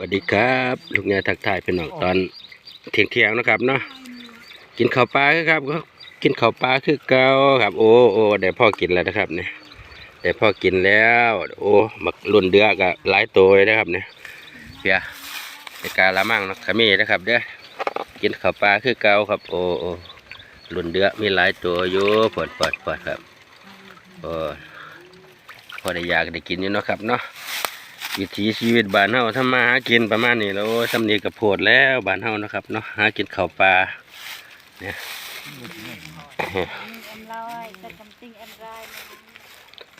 สวัสดีครับลูกยายทักทายพี่น้องตอนเที่ยงเที่ยงๆนะครับเนาะกินข้าวปลาคือครับก็กินข้าวปลาคือเก่าครับ โอ้โอ้เดี๋ยวพ่อกินแล้วนะครับเนี่ยเดี๋ยวพ่อกินแล้ว โอ้มักรุ่นเดือกะหลายตัวเลยนะครับเนี่ยเปียในการละมั่งเนาะขมีนะครับ เด้อกินข้าวปลาคือเก่าครับ โอ้โอ้รุ่นเดือมีหลายตัวอยู่ปวดปวดปวดครับโอ้พอได้อยากได้กินอยู่เนาะครับเนาะ วิถีชีวิตบ้านเฮาทำมาหากินประมาณนี้แล้วสำนีกับโพดแล้วบ้านเฮานะครับเนาะหากินข้าวปลาเนี่ย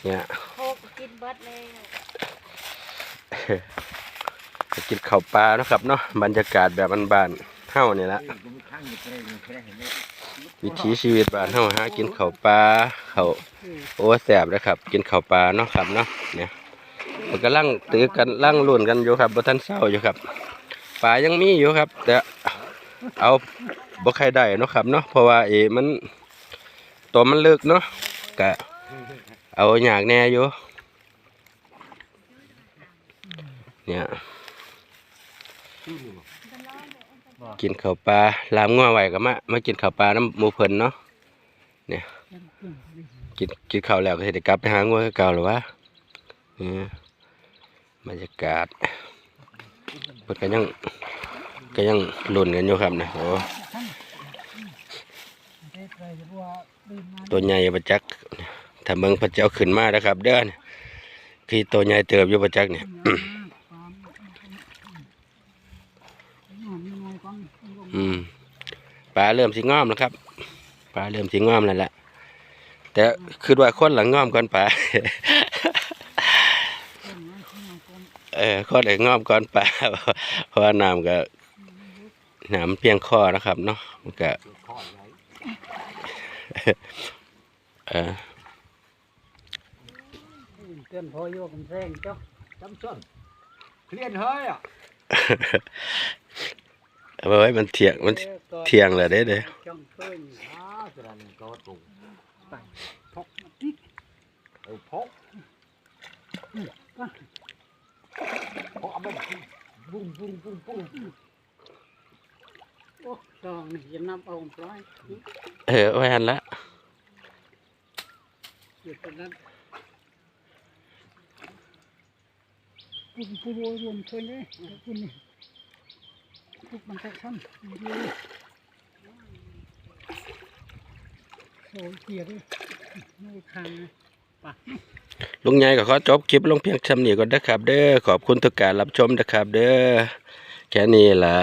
เนี่ยกินข้าวปลานะครับเนาะบรรยากาศแบบบ้านๆเฮานี่ละวิถีชีวิตบ้านเฮาหากินข้าวปลาข้าวโอ้แซ่บนะครับ กินข้าวปลาเนาะครับเนาะเนี่ย มันก็ลังตือกันลังลุ่นกันอยู่ครับบ่ทันเศร้าอยู่ครับปลายังมีอยู่ครับ แต่เอาบ่ใครได้นะครับเนาะเพราะว่าเอมันตัวมันเลึกเนาะก็เอาอยากแน่อยู่เนี่ยกินข้าวปลาลามงัวไหว้ก็มามากินข้าวปลาน้ำมูเพิ่นเนาะเนี่ยกินกินข้าวแล้วก็สิได้กลับไปหางัวคือเก่าหรือวะเออ บรรยากาศเพิ่นก็ยังก็ยังลุ้นกันอยู่ครับนะโอ้ตัวใหญ่ประจักษ์ถ้าเมืองพระเจ้าขึ้นมาแล้วครับ เด้อนี่คือตัวใหญ่เติบอยู่ประจักษ์เนี่ยอืมปลาเริ่มสิงอมแล้วครับปลาเริ่มสิงอมแล้วแหละแต่คือว่าคนหลังงอมก่อนปลา เออคนหลังงอมก่อนปลาเพราะว่าน้ำก็น้ำเพียงคอนะครับเนาะมันก็เออเตือนพอโยกกันแซงเจ้า chấm xuân liền hơi à เอาไว้มันเถียงมันเถียงเลยเด้เด้เคยพก มาติ๊ก ừ phốt phốt ở bên vung vung vung vung โอ้ดองนี่จะนับเอาปลายเออเอาไว้หันละอยู่ตรงนั้นปุ่มปุ่มรวมเคยเลยปุ่มนี่ปุ่มมันแค่สั้นดูโซ่เกียร์ด้วยไม่ทางเลยป่ะ ลุงใหญ่ก็ขอจบคลิปลงเพียงชำนี้ก่อนนะครับ เด้อขอบคุณทุกการรับชมนะครับ เด้อแค่นี้ล่ะ